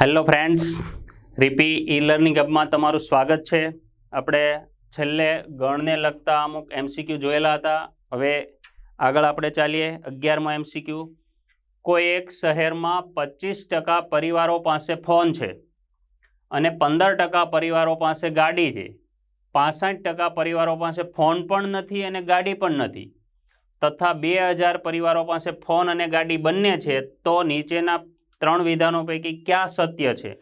Hello friends રીપી e learning હબમાં તમારું સ્વાગત છે. આપણે છેલ્લે ગણને લગતા અમુક એમસીક્યુ જોયેલા હતા. હવે આગળ આપણે ચાલીએ. અગિયારમાં એમસીક્યુ કોઈ એક શહેરમાં પચીસ ટકા પરિવારો પાસે ફોન છે અને પંદર ટકા પરિવારો પાસે ગાડી છે. પાસઠ ટકા પરિવારો પાસે ફોન પણ નથી અને ગાડી પણ નથી. તથા બે હજાર પરિવારો પાસે ફોન અને ગાડી બંને છે, તો નીચેના ત્રણ વિધાનો પૈકી ક્યાં સત્ય છે?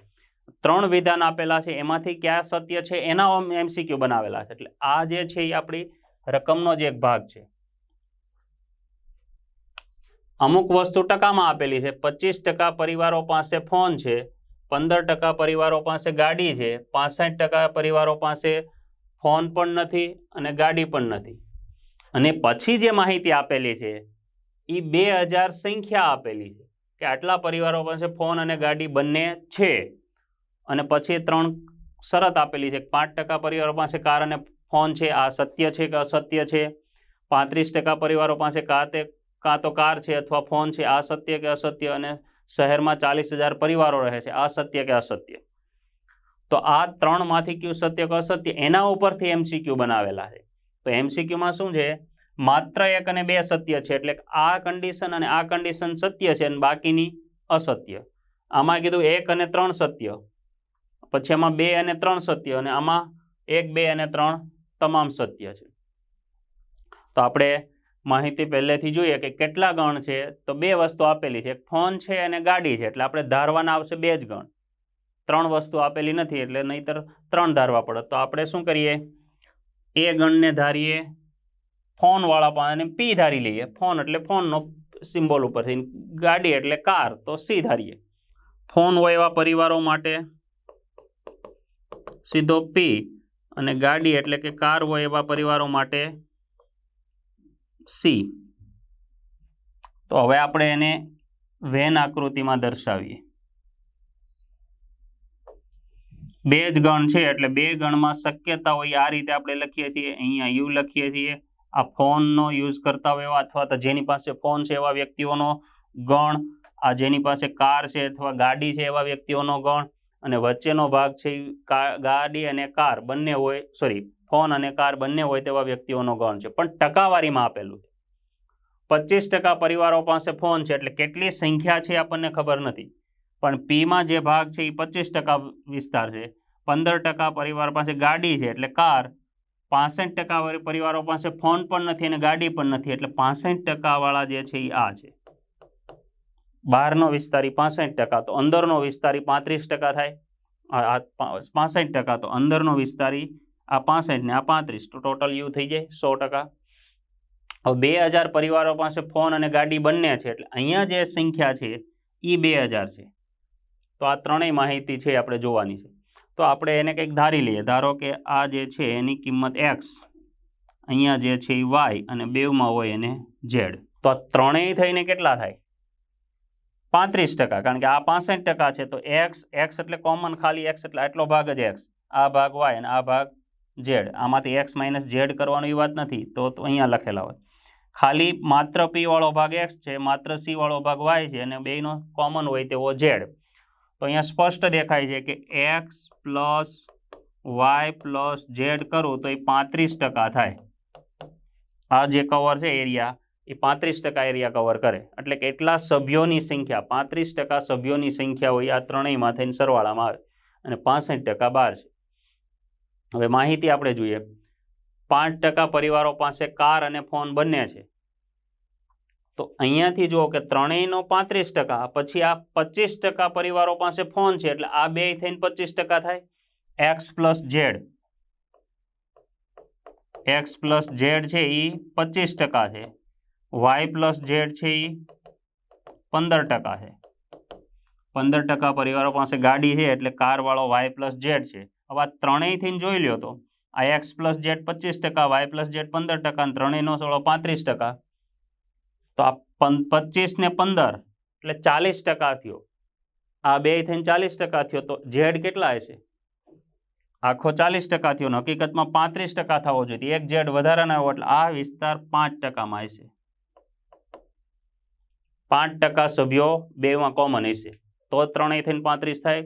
ત્રણ વિધાન આપેલા છે, એમાંથી ક્યાં સત્ય છે, એના એમસીક્યુ બનાવેલા છે. એટલે આ જે છે એ આપણી રકમનો જ એક ભાગ છે. અમુક વસ્તુ ટકામાં આપેલી છે, પચીસ ટકા પરિવારો પાસે ફોન છે, પંદર ટકા પરિવારો પાસે ગાડી છે, પાસઠ ટકા પરિવારો પાસે ફોન પણ નથી અને ગાડી પણ નથી. અને પછી જે માહિતી આપેલી છે એ બે હજાર સંખ્યા આપેલી છે. કે આટલા પરિવારો પાસે ફોન અને ગાડી બંને છે અને પછી ત્રણ શરત આપેલી છે પાંચ ટકા પરિવારો પાસે કાર અને ફોન છે, આ સત્ય છે કે અસત્ય છે? પાંત્રીસ ટકા પરિવારો પાસે કાં તે, કાં તો કાર છે અથવા ફોન છે, આ સત્ય કે અસત્ય? અને શહેરમાં ચાલીસ હજાર પરિવારો રહે છે, આ સત્ય કે અસત્ય? તો આ ત્રણમાંથી ક્યુ સત્ય કે અસત્ય? એના ઉપરથી એમસીક્યુ બનાવેલા છે. તો એમસીક્યુમાં શું છે? માત્ર એક અને બે સત્ય છે, એટલે આ કન્ડિશન અને આ કન્ડિશન સત્ય છે અને બાકીની અસત્ય. આમાં કીધું એક અને ત્રણ સત્ય. પછી આમાં બે અને ત્રણ સત્ય અને આમાં એક, બે અને ત્રણ તમામ સત્ય છે. તો આપણે માહિતી પહેલેથી જોઈએ કે કેટલા ગણ છે, તો બે વસ્તુ આપેલી છે. ફોન છે અને ગાડી છે, એટલે આપણે ધારવાના આવશે બે જ ગણ. ત્રણ વસ્તુ આપેલી નથી, એટલે નહીતર ત્રણ ધારવા પડે. તો આપણે શું કરીએ? એ ગણને ધારીએ ફોનવાળા પાસે પી ધારી લઈએ. ફોન એટલે ફોનનો સિમ્બોલ ઉપરથી. ગાડી એટલે કાર, તો સી ધારીએ. ફોન હોય એવા પરિવારો માટે સીધો પી અને ગાડી એટલે કે કાર હોય એવા પરિવારો માટે સી. તો હવે આપણે એને વેન આકૃતિમાં દર્શાવીએ. બે જ ગણ છે, એટલે બે ગણમાં શક્યતા હોય આ રીતે આપણે લખીએ છીએ. અહીંયા યુ લખીએ છીએ. આ ફોનનો યુઝ કરતા હોય એવા અથવા તો જેની પાસે ફોન છે એવા વ્યક્તિઓનો ગણ, આ જેની પાસે કાર છે અથવા ગાડી છે એવા વ્યક્તિઓનો ગણ અને વચ્ચેનો ભાગ છે ગાડી અને કાર બંને હોય સોરી ફોન અને કાર બંને હોય તેવા વ્યક્તિઓનો ગણ છે. પણ ટકાવારીમાં આપેલું છે. પચીસ ટકા પરિવારો પાસે ફોન છે એટલે કેટલી સંખ્યા છે આપણને ખબર નથી. પણ પીમાં જે ભાગ છે એ પચીસ ટકા વિસ્તાર છે. પંદર ટકા પરિવાર પાસે ગાડી છે એટલે કાર પાસઠ ટકા પરિવારો પાસે ફોન પણ નથી અને ગાડી પણ નથી. એટલે પાસઠ ટકાવાળા જે છે એ આ છે. બહારનો વિસ્તારી પાસઠ ટકા, તો અંદરનો વિસ્તારી પાંત્રીસ ટકા થાય. પાસઠ ટકા, તો અંદરનો વિસ્તારી આ પાસઠ ને આ પાંત્રીસ, તો ટોટલ યુ થઈ જાય સો ટકા. હવે બે હજાર પરિવારો પાસે ફોન અને ગાડી બંને છે, એટલે અહીંયા જે સંખ્યા છે એ બે હજાર છે. તો આ ત્રણેય માહિતી છે આપણે જોવાની છે. તો આપણે એને કંઈક ધારી લઈએ. ધારો કે આ જે છે એની કિંમત એક્સ અહીંયા જે છે એ વાય અને બેવમાં હોય એને ઝેડ તો આ ત્રણેય થઈને કેટલા થાય? પાંત્રીસ ટકા. કારણ કે આ પાસઠ ટકા છે, તો એક્સ એક્સ એટલે કોમન ખાલી એક્સ એટલે આટલો ભાગ જ એક્સ આ ભાગ વાય અને આ ભાગ ઝેડ આમાંથી એક્સ માઇનસ ઝેડ કરવાની વાત નથી, તો અહીંયા લખેલા હોય. ખાલી માત્ર પી વાળો ભાગ એક્સ છે, માત્ર સી વાળો ભાગ વાય છે, અને બેનો કોમન હોય તેવો ઝેડ તો અહીંયા સ્પષ્ટ દેખાય છે કે X plus Y plus Z કરું તો એ પાંત્રીસ ટકા થાય. આ જે કવર છે એરિયા એ પાંત્રીસ ટકા એરિયા કવર કરે. એટલે કેટલા સભ્યોની સંખ્યા, પાંત્રીસ ટકા સભ્યોની સંખ્યા હોય આ ત્રણેયમાં થઈને સરવાળામાં આવે. અને પાસઠ ટકા બાર છે. હવે માહિતી આપણે જોઈએ. પાંચ ટકા પરિવારો પાસે કાર અને ફોન બંને છે. તો અહીંયાથી જુઓ કે ત્રણેયનો પાંત્રીસ ટકા, પછી આ પચીસ ટકા પરિવારો પાસે ફોન છે, એટલે આ બે થઈને પચીસ ટકા થાય. X plus Z. X plus Z છે એ પચીસ ટકા છે. વાય પ્લસ ઝેડ છે એ પંદર ટકા છે. પંદર ટકા પરિવારો પાસે ગાડી છે, એટલે કારવાળો વાય પ્લસ ઝેડ છે. હવે આ ત્રણેયથી જોઈ લ્યો તો, આ એક્સ પ્લસ ઝેડ પચીસ ટકા, વાય પ્લસ ઝેડ પંદર ટકા, અને ત્રણેયનો સોળો પાંત્રીસ ટકા. તો આ પચીસ ને પંદર, એટલે ચાલીસ ટકા થયો. આ બે થઈને ચાલીસ ટકા થયો, તો ઝેડ કેટલા હશે? આખો ચાલીસ ટકા થયો હકીકતમાં પાંત્રીસ ટકા થવો જોઈએ. એક ઝેડ વધારાના હોય, એટલે આ વિસ્તાર પાંચ ટકામાં હશે. પાંચ ટકા સભ્યો બેમાં કોમન હશે. તો ત્રણેય થઈને પાંત્રીસ થાય.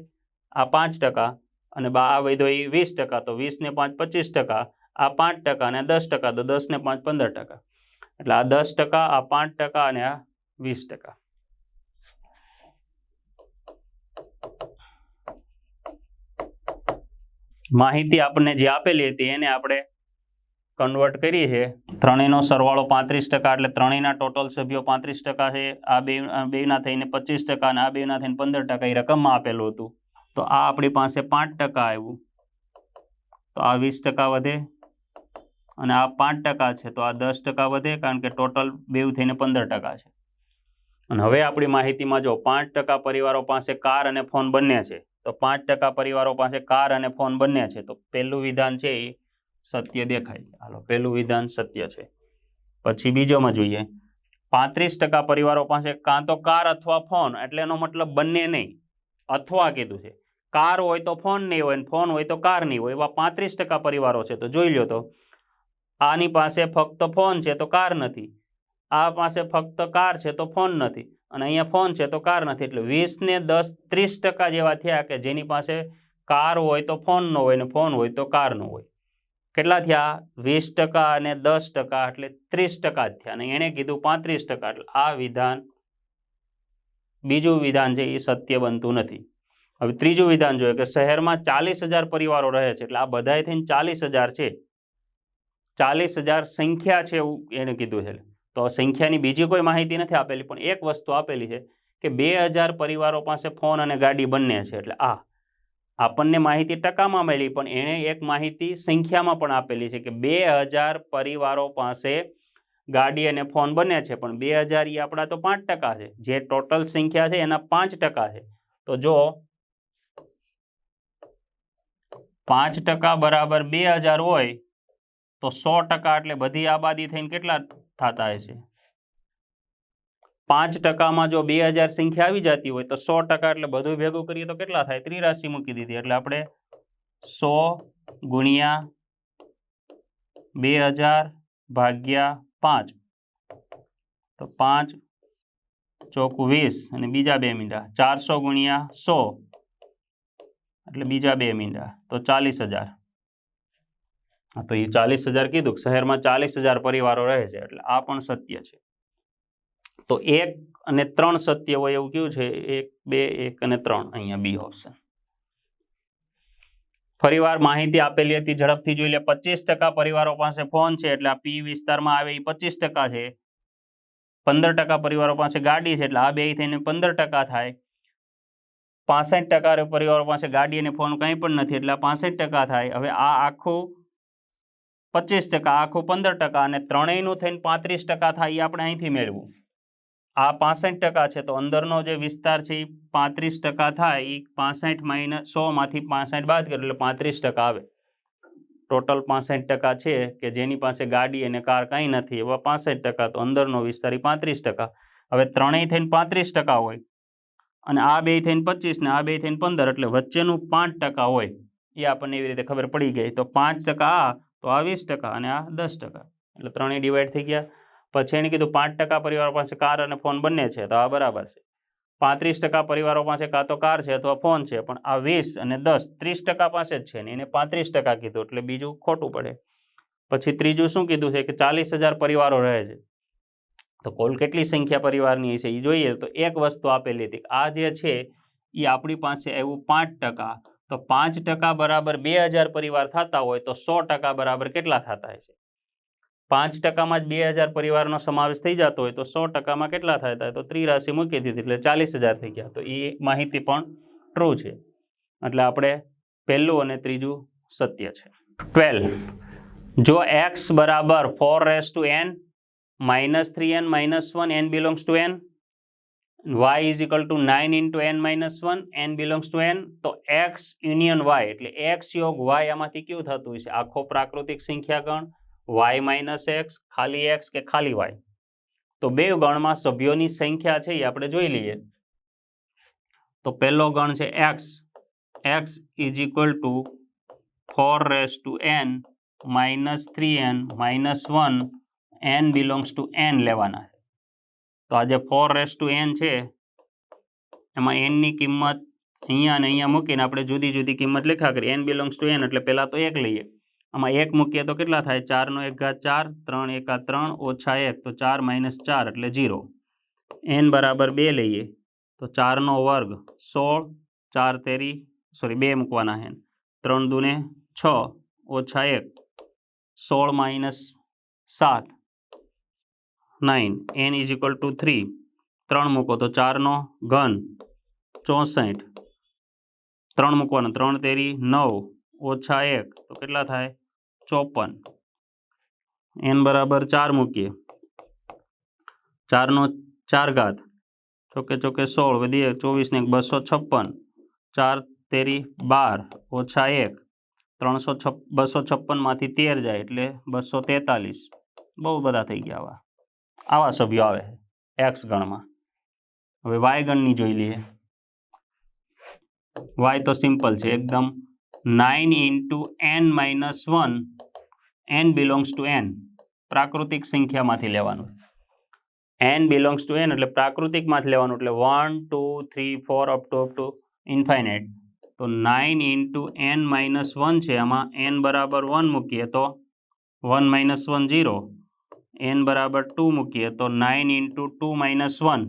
આ પાંચ ટકા, અને બા, આ વૈધો એ વીસ ટકા, તો વીસ ને પાંચ પચીસ ટકા, આ પાંચ ટકા અને દસ ટકા, તો દસ ને પાંચ પંદર ટકા. એટલે આ દસ ટકા, આ પાંચ ટકા અને આ વીસ ટકા. માહિતી આપણને જે આપેલી હતી એને આપણે કન્વર્ટ કરી છે ત્રણેયનો સરવાળો પાંત્રીસ ટકા, એટલે ત્રણેયના ટોટલ સભ્યો પાંત્રીસ ટકા છે. આ બે બેના થઈને પચીસ ટકા અને આ બેના થઈને પંદર ટકા એ રકમમાં આપેલું હતું. તો આ આપણી પાસે પાંચ ટકા આવ્યું. તો આ વીસ ટકા વધે. અને આ પાંચ ટકા છે, તો આ દસ ટકા વધે કારણ કે ટોટલ બેવ થઈને પંદર ટકા છે. અને હવે આપણી માહિતીમાં જો પાંચ ટકા પરિવારો પાસે કાર અને ફોન બંને છે, તો પાંચ ટકા પરિવારો પાસે કાર અને ફોન બંને છે, તો પહેલું વિધાન છે એ સત્ય દેખાય. છે હાલો, પહેલું વિધાન સત્ય છે. પછી બીજોમાં જોઈએ. પાંત્રીસ ટકા પરિવારો પાસે કાં તો કાર અથવા ફોન, એટલે એનો મતલબ બંને નહીં. અથવા કીધું છે. કાર હોય તો ફોન નહીં હોય ફોન હોય તો કાર નહીં હોય, એવા પાંત્રીસ ટકા પરિવારો છે, તો જોઈ લો તો. આની પાસે ફક્ત ફોન છે તો કાર નથી. આ પાસે ફક્ત કાર છે તો ફોન નથી. અને અહીંયા ફોન છે તો કાર નથી. એટલે વીસને દસ ત્રીસ ટકા જેવા થયા કે જેની પાસે કાર હોય તો ફોન ન હોય ને ફોન હોય તો કાર ન હોય. કેટલા થયા? વીસ ટકા અને દસ ટકા એટલે ત્રીસ ટકા જ થયા. અને એણે કીધું પાંત્રીસ ટકા. એટલે આ વિધાન બીજું વિધાન છે એ સત્ય બનતું નથી. હવે ત્રીજું વિધાન જોઈએ કે શહેરમાં ચાલીસ હજાર પરિવારો રહે છે. એટલે આ બધાએ થઈને ચાલીસ હજાર છે. ચાલીસ હજાર સંખ્યા છે એવું એને કીધું છે. તો સંખ્યાની બીજી કોઈ માહિતી નથી આપેલી, પણ એક વસ્તુ આપેલી છે કે બે હજાર પરિવારો પાસે ફોન અને ગાડી બંને છે. એટલે આ આપણને માહિતી ટકામાં મળી, પણ એણે એક માહિતી સંખ્યામાં પણ આપેલી છે કે બે હજાર પરિવારો પાસે ગાડી અને ફોન બંને છે, પણ બે હજાર એ આપણા તો પાંચ ટકા છે. જે ટોટલ સંખ્યા છે એના પાંચ ટકા છે. તો જો પાંચ ટકા બરાબર બે હજાર હોય તો સો ટકા એટલે બધી આબાદી થઈને કેટલા થતા હશે પાંચ ટકામાં જો બે હજાર સંખ્યા આવી જતી હોય તો સો ટકા એટલે બધું ભેગું કરીએ તો કેટલા થાય? ત્રિરાશી મૂકી દીધી. એટલે આપણે સો ગુણ્યા બે હજાર ભાગ્યા પાંચ. તો પાંચ ચોકું વીસ અને બીજા બે મીંડા. ચારસો ગુણ્યા સો. એટલે બીજા બે મીંડા. તો ચાલીસ હજાર. તો એ ચાલીસ હજાર કીધું શહેરમાં ચાલીસ હજાર પરિવારો રહે છે, એટલે આ પણ સત્ય છે. તો એક અને ત્રણ સત્ય હોય એવું કયું છે? એક, બે, એક અને ત્રણ અહીંયા બી ઓપ્શન ફરીવાર માહિતી આપેલી હતી, ઝડપથી જોઈ લે. પચીસ ટકા પરિવારો પાસે ફોન છે, એટલે આ પી વિસ્તારમાં આવે એ પચીસ ટકા છે. પંદર ટકા પરિવારો પાસે ગાડી છે, એટલે આ બે થઈને પંદર ટકા થાય. પાસઠ ટકા પરિવારો પાસે ગાડી અને ફોન કંઈ પણ નથી, એટલે આ પાસઠ ટકા થાય. હવે આ આખું પચીસ ટકા, આખું પંદર ટકા અને ત્રણેયનું થઈને પાંત્રીસ ટકા થાય એ આપણે અહીંથી મેળવું. આ પાસઠ ટકા છે તો અંદરનો જે વિસ્તાર છે એ પાંત્રીસ ટકા થાય, એ પાસઠ માઇનસ સોમાંથી પાસઠ બાદ કરે એટલે પાંત્રીસ ટકા આવે. ટોટલ પાસઠ ટકા છે કે જેની પાસે ગાડી અને કાર કંઈ નથી, એવા પાસઠ ટકા તો અંદરનો વિસ્તાર એ પાંત્રીસ ટકા. હવે ત્રણેય થઈને પાંત્રીસ ટકા હોય અને આ બે થઈને પચીસ ને આ બે થઈને પંદર એટલે વચ્ચેનું પાંચ ટકા હોય, એ આપણને એવી રીતે ખબર પડી ગઈ. તો પાંચ ટકા આ તો આ વીસ ટકા અને આ દસ ટકા. એટલે ત્રણેય ડિવાઈડ થઈ ગયા. પછી એને કીધું પાંચ ટકા પરિવારો પાસે કાર અને ફોન બંને છે, તો આ બરાબર છે. પાંત્રીસ ટકા પરિવારો પાસે કાં તો કાર છે અથવા ફોન છે, પણ આ વીસ અને દસ ત્રીસ ટકા પાસે જ છે ને, એને પાંત્રીસ ટકા કીધું, એટલે બીજું ખોટું પડે. પછી ત્રીજું શું કીધું છે કે ચાલીસ હજાર પરિવારો રહે છે. તો કુલ કેટલી સંખ્યા પરિવારની છે એ જોઈએ તો એક વસ્તુ આપેલી હતી આ જે છે એ આપણી પાસે આવ્યું પાંચ ટકા. તો પાંચ ટકા બરાબર બે હજાર પરિવાર થતા હોય તો સો ટકા બરાબર કેટલા થતા હશે પાંચ ટકામાં જ બે હજાર પરિવારનો સમાવેશ થઈ જતો હોય તો સો ટકામાં કેટલા થતા હોય તો ત્રિરાશિ મૂકી દીધી એટલે ચાલીસ હજાર થઈ ગયા. તો એ માહિતી પણ ટ્રુ છે. એટલે આપણે પહેલું અને ત્રીજું સત્ય છે. ટ્વેલ્વ જો એક્સ બરાબર four raise to N minus three N minus one N belongs to N Y is equal to nine into N minus one N belongs to N તો એક્સ યુનિયન વાય એટલે x યોગ Y આમાંથી કેવું થતું હશે? આખો પ્રાકૃતિક સંખ્યા ગણ વાય માઇનસ એક્સ ખાલી એક્સ કે ખાલી વાય તો બે ગણમાં સભ્યોની સંખ્યા છે, એ આપણે જોઈ લઈએ. તો પહેલો ગણ છે X X is equal to four raise to N minus three N minus one N belongs to N લેવાના. તો આ જે ફોર રેસ ટુ એન છે. એમાં એનની કિંમત અહીંયા અને અહીંયા મૂકીને આપણે જુદી જુદી કિંમત લખ્યા કરીએ. એન બિલોંગ્સ ટુ એન એટલે પહેલાં તો એક લઈએ. આમાં એક મૂકીએ તો કેટલા થાય? ચારનો એક ઘાત ચાર, ત્રણ એકા ત્રણ, ઓછા એક તો ચાર માઇનસ ચાર એટલે જીરો એન બરાબર બે લઈએ તો ચારનો વર્ગ સોળ, ચાર તેરી સોરી બે મૂકવાના હે ત્રણ દુને છ, ઓછા એક, સોળ માઇનસ સાત. Nine N is equal to three ત્રણ મૂકો તો ચારનો ઘન ચોસઠ. ત્રણ મૂકવાનો ત્રણ તેરી નવ. ઓછા એક. તો કેટલા થાય? ચોપન. એન બરાબર ચાર મૂકીએ. ચારનો ચાર ઘાત. ચોકે ચોકે સોળ. વધી એક. ચોવીસ ને એક. બસો છપ્પન. ચાર તેરી બાર. ઓછા એક. ત્રણસો છપ, બસો છપ્પનમાંથી તેર જાય એટલે બસો તેતાલીસ. બહુ બધા થઈ ગયા આવા. આવા સભ્યો આવે એક્સ ગણમાં. હવે વાય ગણની જોઈ લઈએ. વાય તો સિમ્પલ છે, એકદમ nine into N minus one N belongs to N પ્રાકૃતિક સંખ્યામાંથી લેવાનું. એન બિલોંગ્સ ટુ એન એટલે પ્રાકૃતિકમાંથી લેવાનું એટલે one two three four up to up to infinite તો nine into N minus one છે આમાં એન બરાબર વન મૂકીએ તો one minus one zero N બરાબર ટુ મૂકીએ તો nine into two minus one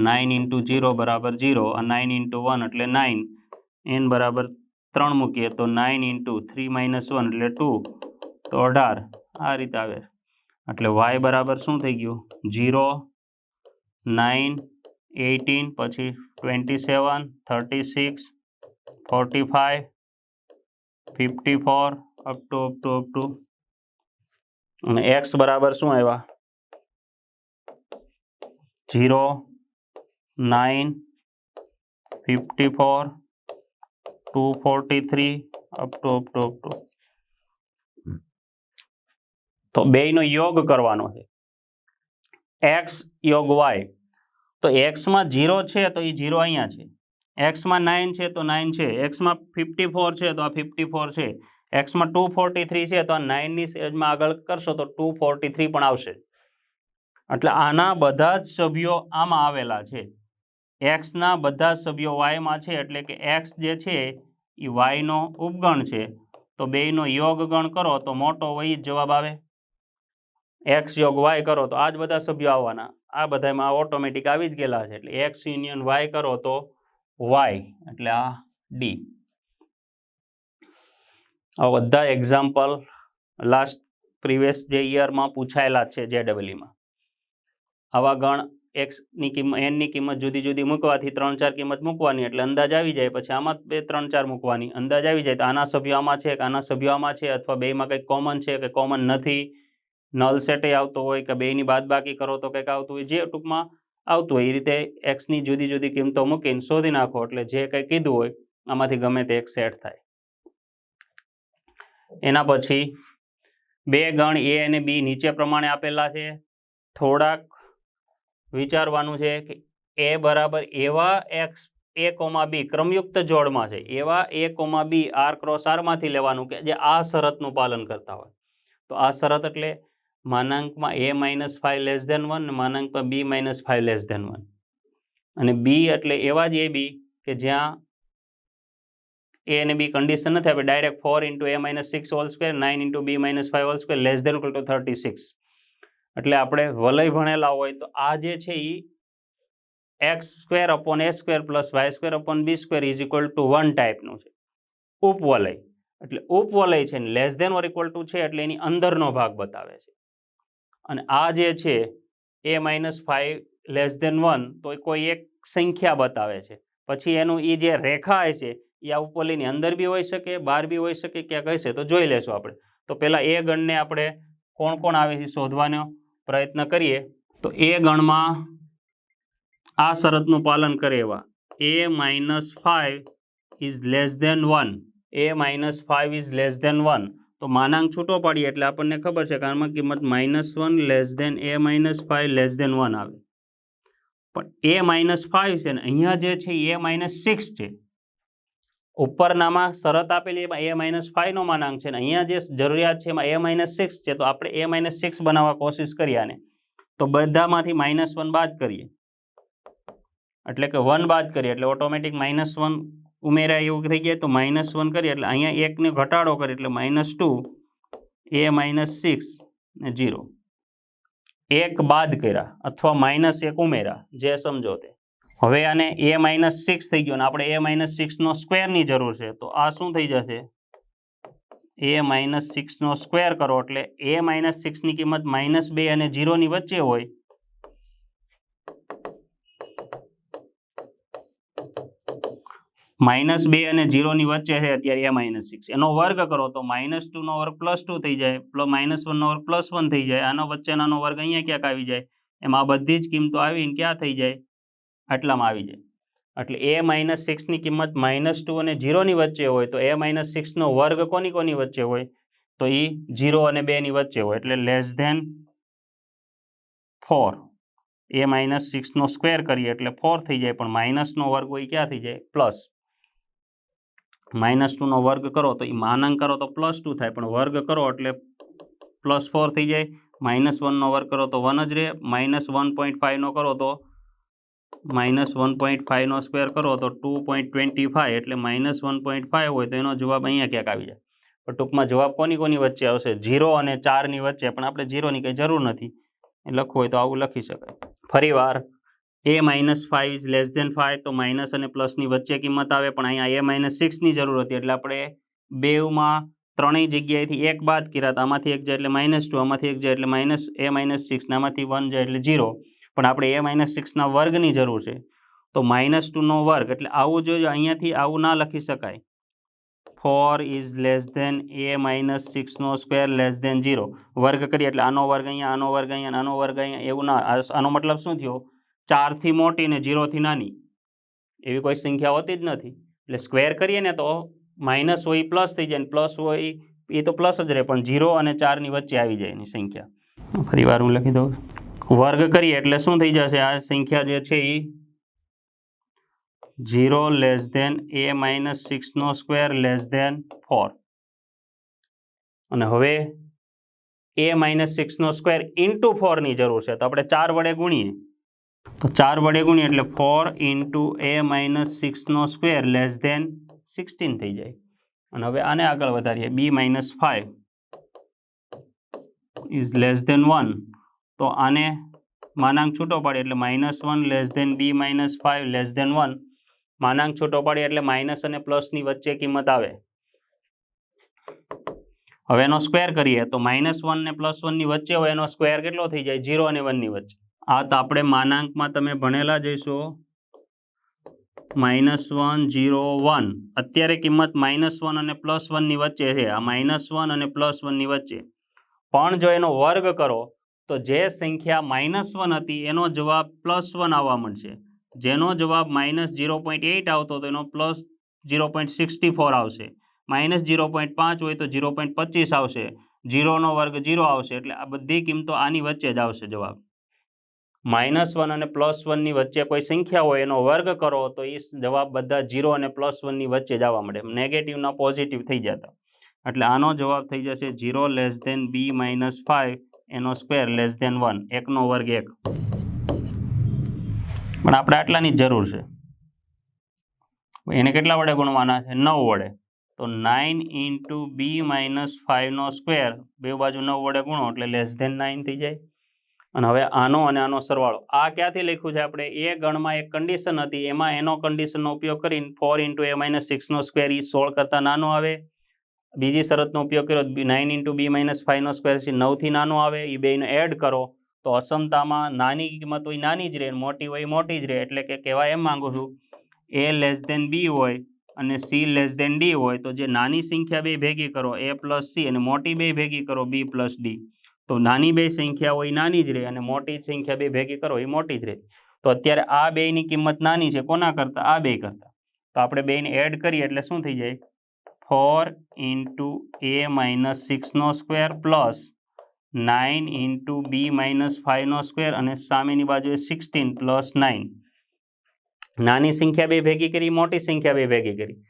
nine into zero બરાબર ઝીરો આ નાઇન ઇન્ટુ વન એટલે નાઇન એન બરાબર ત્રણ મૂકીએ તો nine into three minus one એટલે ટુ તો અઢાર આ રીતે આવે એટલે વાય બરાબર શું થઈ ગયું ઝીરો નાઇન એટીન પછી twenty seven thirty six forty five fifty four up to up to up to અને એક્સ બરાબર શું આવ્યા? Zero, nine, fifty four, two forty three, up up to up to. તો બેયનો યોગ કરવાનો છે. એક્સ યોગ વાય. તો એક્સમાં ઝીરો છે તો એ ઝીરો અહીંયા છે. એક્સમાં નાઇન છે તો નાઇન છે. એક્સમાં ફિફ્ટી ફોર છે તો આ ફિફ્ટી ફોર છે. એક્સમાં ટુ ફોર્ટી થ્રી છે, તો આ નાઇનની સેજમાં આગળ કરશો તો ટુ ફોર્ટી થ્રી પણ આવશે. એટલે આના બધા જ સભ્યો આમાં આવેલા છે. એક્સના બધા સભ્યો વાયમાં છે, એટલે કે એક્સ જે છે એ વાયનો ઉપગણ છે. તો બેયનો યોગ ગણ કરો તો મોટો વય જવાબ આવે. એક્સ યોગ વાય કરો તો આ જ બધા સભ્યો આવવાના. આ બધામાં ઓટોમેટિક આવી જ ગયેલા છે, એટલે એક્સ યુનિયન વાય કરો તો વાય, એટલે આ ડી. આ બધા એક્ઝામ્પલ લાસ્ટ પ્રીવિયસ જે યરમાં પૂછાયેલા છે જે ડબલઈમાં આવા ગણ એક્સની કિંમત એનની કિંમત જુદી જુદી મૂકવાથી ત્રણ ચાર કિંમત મૂકવાની એટલે અંદાજ આવી જાય. પછી આમાં બે ત્રણ ચાર મૂકવાની, અંદાજ આવી જાય. તો આના સભ્યો આમાં છે કે આના સભ્યો આમાં છે અથવા બેમાં કંઈક કોમન છે કે કોમન નથી નલ સેટે આવતો હોય કે બેની બાદબાકી કરો તો કંઈક આવતું હોય, જે ટૂંકમાં આવતું હોય. એ રીતે એક્સની જુદી જુદી કિંમતો મૂકીને શોધી નાખો એટલે જે કંઈ કીધું હોય, આમાંથી ગમે તે એક સેટ થાય. એના પછી બે ગણ એ અને બી નીચે પ્રમાણે આપેલા છે. થોડાક વિચારવાનું છે કે એ બરાબર એવા એક્સ એ કોમા બી ક્રમયુક્ત જોડમાં છે. એવા A comma B R cross આરમાંથી લેવાનું કે જે આ શરતનું પાલન કરતા હોય. તો આ શરત એટલે માનાંકમાં A minus five less than one ને માનાંકમાં B minus five less than one અને બી એટલે એવા જ એ બી કે જ્યાં એ અને બી કન્ડિશન નથી આપણે direct four into a minus six whole square nine into b minus five whole square less than to thirty six એટલે આપણે વલય ભણેલા હોય તો આ જે છે એ x square upon a square plus y square upon b square is equal to one ટાઈપનું છે. ઉપવલય. એટલે ઉપવલય છે less than or equal to છે એટલે એની અંદરનો ભાગ બતાવે છે. અને આ જે છે A minus five less than one તો કોઈ એક સંખ્યા બતાવે છે. પછી એનું એ જે રેખા છે એ આ ઉપવલયની અંદર બી હોઈ શકે, બહાર બી હોઈ શકે, ક્યાંક હશે તો જોઈ લેશું આપણે. તો પહેલાં એ ગણને આપણે કોણ કોણ આવે છે શોધવાનો પ્રયત્ન કરીએ. તો એ ગણમાં આ શરતનું પાલન કરે એવા. A minus five is less than one. A minus five is less than one. તો માનાંક છૂટો પાડીએ એટલે આપણને ખબર છે કે કિંમત minus one less than A minus five less than one આવે. પણ એ માઇનસ ફાઇવ છે ને, અહીંયા જે છે એ માઇનસ સિક્સ છે. ઉપરનામાં શરત આપેલી એમાં એ માઇનસ ફાઇવનો માનાંક છે ને અહીંયા જે જરૂરિયાત છે એમાં એ માઇનસ સિક્સ છે, તો આપણે એ માઇનસ સિક્સ બનાવવા કોશિશ કરીએ આને. તો બધામાંથી માઇનસ વન બાદ કરીએ. એટલે કે વન બાદ કરીએ, એટલે ઓટોમેટિક માઇનસ વન ઉમેરાય એવું થઈ ગયા, તો માઇનસ વન કરીએ, એટલે અહીંયા એકને ઘટાડો કરીએ, એટલે minus two A minus six ને જીરો એક બાદ કર્યા, અથવા માઇનસ એક ઉમેરા જે સમજો તે. હવે આને એ માઇનસ સિક્સ થઈ ગયો ને આપણે એ માઇનસ સિક્સનો સ્ક્વેરની જરૂર છે. તો આ શું થઈ જશે? એ માઇનસ સિક્સનો સ્ક્વેર કરો એટલે એ માઇનસ સિક્સની કિંમત માઇનસ બે અને ઝીરોની વચ્ચે હોય. માઇનસ બે અને જીરોની વચ્ચે છે અત્યારે એ માઇનસ સિક્સ એનો વર્ગ કરો તો માઇનસ ટુનો વર્ગ પ્લસ ટુ થઈ જાય. માઇનસ વનનો વર્ગ પ્લસ વન થઈ જાય. આનો વચ્ચેનાનો વર્ગ અહીંયા ક્યાંક આવી જાય? એમાં બધી જ કિંમતો આવીને ક્યાં થઈ જાય? આટલામાં આવી જાય. એટલે એ માઇનસ સિક્સની કિંમત માઇનસ ટુ અને જીરોની વચ્ચે હોય તો એ માઇનસ સિક્સનો વર્ગ કોની કોની વચ્ચે હોય? તો એ જીરો અને બેની વચ્ચે હોય. એટલે less than four A minus સિક્સનો square કરીએ એટલે ફોર થઈ જાય. પણ માઇનસનો વર્ગ હોય ક્યાં થઈ જાય? પ્લસ માઇનસ ટુનો વર્ગ કરો તો એ માનાંક કરો તો પ્લસ ટુ થાય. પણ વર્ગ કરો એટલે પ્લસ ફોર થઈ જાય. માઇનસ વનનો વર્ગ કરો તો વન જ રહે. માઇનસ વન પોઈન્ટ ફાઇવનો કરો તો માઇનસ વન પોઈન્ટ ફાઇવનો સ્ક્વેર કરો તો ટુ પોઈન્ટ ટ્વેન્ટી ફાઇવ એટલે માઇનસ વન પોઈન્ટ ફાઇવ હોય તો એનો જવાબ અહીંયા ક્યાંક આવી જાય. પણ ટૂંકમાં જવાબ કોની કોની વચ્ચે આવશે? જીરો અને ચારની વચ્ચે, પણ આપણે ઝીરોની કંઈ જરૂર નથી. લખવું હોય તો આવું લખી શકાય. ફરીવાર A minus five is less than five તો માઇનસ અને પ્લસની વચ્ચે કિંમત આવે, પણ અહીંયા એ માઇનસ સિક્સની જરૂર હતી, એટલે આપણે બેમાં ત્રણેય જગ્યાએથી એક બાદ કર્યા હતા આમાંથી એક જાય એટલે માઇનસ ટુ આમાંથી એક જાય એટલે માઇનસ એ માઇનસ સિક્સ આમાંથી વન જાય એટલે જીરો પણ આપણે એ માઇનસ સિક્સના વર્ગની જરૂર છે. તો માઇનસ ટુનો વર્ગ, એટલે આવું જો અહીંયાથી આવું ના લખી શકાય. Four is less than A minus સિક્સનો square less than zero વર્ગ કરીએ એટલે આનો વર્ગ અહીંયા, આનો વર્ગ અહીંયા, આનો વર્ગ અહીંયા, એવું ના આનો મતલબ શું થયો? ચારથી મોટી ને જીરોથી નાની. એવી કોઈ સંખ્યા હોતી જ નથી. એટલે સ્ક્વેર કરીએ ને તો માઇનસ હોય પ્લસ થઈ જાય ને પ્લસ હોય એ તો પ્લસ જ રહે, પણ જીરો અને ચારની વચ્ચે આવી જાય એની સંખ્યા. ફરી વાર હું લખી દઉં. વર્ગ કરીએ એટલે શું થઈ જશે? આ સંખ્યા જે છે એ zero less than A minus સિક્સનો square less than four. અને હવે એ માઇનસ સિક્સનો સ્ક્વેર ઇન્ટુ ફોરની જરૂર છે. તો આપણે ચાર વડે ગુણીએ. તો ચાર વડે ગુણીએ એટલે ફોર ઇન્ટુ એ માઇનસ સિક્સનો સ્ક્વેર લેસ ધેન સિક્સટીન થઈ જાય. અને હવે આને આગળ વધારીએ. B minus five is less than one. તો આને માનાંક છૂટો પાડીએ એટલે minus one less than B minus five less than one માનાંક છૂટો પાડીએ એટલે માઇનસ અને પ્લસની વચ્ચે કિંમત આવે. હવે એનો સ્ક્વેર કરીએ તો માઇનસ વન ને પ્લસ વનની વચ્ચે હોય એનો સ્ક્વેર કેટલો થઈ જાય? ઝીરો અને વનની વચ્ચે. આ તો આપણે માનાંકમાં તમે ભણેલા જઈશો માઇનસ વન જીરો વન અત્યારે કિંમત માઇનસ વન અને પ્લસ વનની વચ્ચે છે. આ માઇનસ વન અને પ્લસ વનની વચ્ચે. પણ જો એનો વર્ગ કરો તો જે સંખ્યા માઇનસ વન હતી, એનો જવાબ પ્લસ વન આવવા મળશે જેનો જવાબ માઇનસ જીરો પોઈન્ટ એઇટ આવતો તો એનો plus zero point sixty four આવશે. માઇનસ જીરો પોઈન્ટ પાંચ હોય તો જીરો પોઈન્ટ પચીસ આવશે. ઝીરોનો વર્ગ જીરો આવશે, એટલે આ બધી કિંમતો આની વચ્ચે જ આવશે જવાબ. માઇનસ વન અને પ્લસ વનની વચ્ચે કોઈ સંખ્યા હોય, એનો વર્ગ કરો, તો એ જવાબ બધા જીરો અને પ્લસ વનની વચ્ચે જ આવવા મળે નેગેટિવના પોઝિટિવ થઈ જતા. એટલે આનો જવાબ થઈ જશે zero less than B minus five એનો સ્ક્વેર લેસ ધેન વન એકનો વર્ગ એક. પણ આપણે આટલાની જ જરૂર છે. એને કેટલા વડે ગુણવાના છે? નવ વડે. તો નાઇન ઇન્ટુ બી માઇનસ ફાઇવનો સ્ક્વેર બે બાજુ નવ વડે ગુણો, એટલે લેસ ધેન નાઇન થઈ જાય. અને હવે આનો અને આનો સરવાળો. આ ક્યાંથી લખ્યું છે આપણે? એ ગણમાં એક કન્ડિશન હતી. એમાં એનો કન્ડિશનનો ઉપયોગ કરીને ફોર ઇન્ટુ એ માઇનસ સિક્સનો સ્ક્વેર એ સોળ કરતાં નાનો આવે. બીજી શરતનો ઉપયોગ કર્યો નાઇન ઇન્ટુ બી માઇનસ ફાઇવનો સ્ક્વેર છે. નવથી નાનો આવે એ બેને એડ કરો. તો અસમતામાં નાની કિંમત હોય નાની જ રહે મોટી હોય મોટી જ રહે. એટલે કે કહેવા એમ માંગુ છું, એ લેસ ધેન બી હોય અને સી લેસ દેન ડી હોય, તો જે નાની સંખ્યા બે ભેગી કરો એ પ્લસ સી અને મોટી બે ભેગી કરો બી પ્લસ ડી તો નાની બે સંખ્યા હોય નાની જ રહે અને મોટી સંખ્યા બે ભેગી કરો એ મોટી જ રહે. તો અત્યારે આ બેની કિંમત નાની છે, કોના કરતાં? આ બે કરતાં. તો આપણે બેને એડ કરીએ એટલે શું થઈ જાય? ફોર ઇન્ટુ એ minus સિક્સનો square plus nine into B minus ફાઇવનો square અને સામેની બાજુએ સિક્સટીન પ્લસ નાઇન. નાની સંખ્યા બે ભેગી કરી, મોટી સંખ્યા બે ભેગી કરી.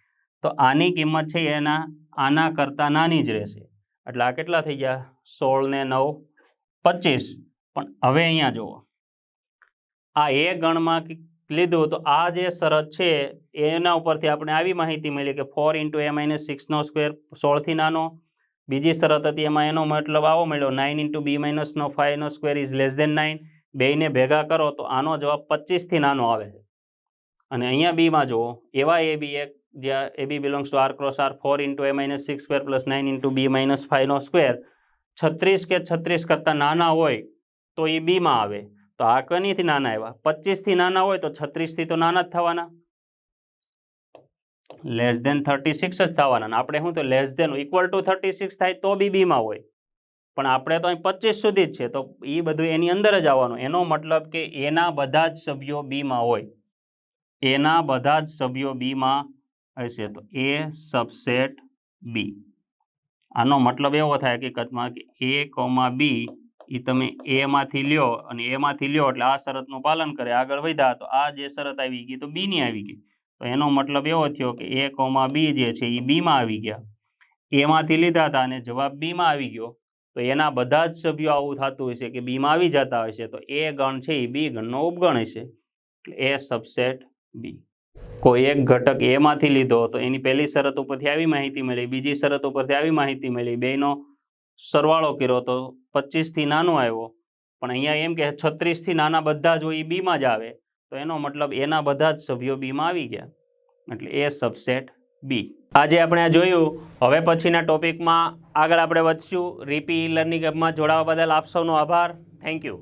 તો આની કિંમત છે એના, આના કરતાં નાની જ રહેશે. એટલે આ કેટલા થઈ ગયા? સોળ ને નવ, પચીસ. પણ હવે અહીંયા જુઓ. આ એ ગણમાં લીધું તો આ જે શરત છે, એના ઉપરથી આપણે આવી માહિતી મળી કે ફોર ઇન્ટુ એ માઇનસ સિક્સનો સ્ક્વેર સોળથી નાનો. બીજી શરત હતી એમાં એનો મતલબ આવો મળ્યો નાઇન ઇન્ટુ બી માઇનસનો ફાઈવનો square is less than nine બેને ભેગા કરો તો આનો જવાબ પચીસથી નાનો આવે છે. અને અહીંયા બીમાં જુઓ, એવા એ બી એક, જ્યાં A B belongs to R cross R four into A minus six square plus nine into B minus ફાઈવનો square છત્રીસ કે છત્રીસ કરતાં નાના હોય, તો એ બીમાં આવે. તો આ કનીથી નાના આવ્યા? પચીસથી નાના હોય તો છત્રીસથી તો નાના જ થવાના. લેસ દેન થર્ટી સિક્સ જ થવાના. આપણે શું તો less than equal to thirty six થાય તો બી બીમાં હોય. પણ આપણે તો અહીં પચીસ સુધી જ છે. તો એ બધું એની અંદર જ આવવાનું. એનો મતલબ કે એના બધા જ સભ્યો બીમાં હોય. એના બધા જ સભ્યો બીમાં હશે તો એ સબસેટ બી. આનો મતલબ એવો થાય હકીકતમાં કે એ કોમા બી એ તમે એમાંથી લ્યો અને એમાંથી લ્યો એટલે આ શરતનું પાલન કરે. આગળ વધ્યા તો આ જે શરત આવી ગઈ તો બીની આવી ગઈ. તો એનો મતલબ એવો થયો કે એ કોમા બી જે છે એ બીમાં આવી ગયા. એમાંથી લીધા હતા અને જવાબ બીમાં આવી ગયો. તો એના બધા જ સભ્યો આવું થતું હશે કે બીમાં આવી જતા હોય છે તો એ ગણ છે એ બી ગણનો ઉપગણ હશે. A subset B. કોઈ એક ઘટક એમાંથી લીધો તો એની પહેલી શરત ઉપરથી આવી માહિતી મળી, બીજી શરત ઉપરથી આવી માહિતી મળી બેનો સરવાળો કર્યો તો પચીસથી નાનો આવ્યો. પણ અહીંયા એમ કે છત્રીસથી નાના બધા જ હોય એ બીમાં જ આવે. તો એનો મતલબ એના બધા જ સભ્યો બીમાં આવી ગયા. એટલે એ સબસેટ બી આજે આપણે આ જોયું. હવે પછીના ટોપિકમાં આગળ આપણે વધશું. રીપી લર્નિંગ એપમાં જોડાવા બદલ આપ સૌનો આભાર. Thank you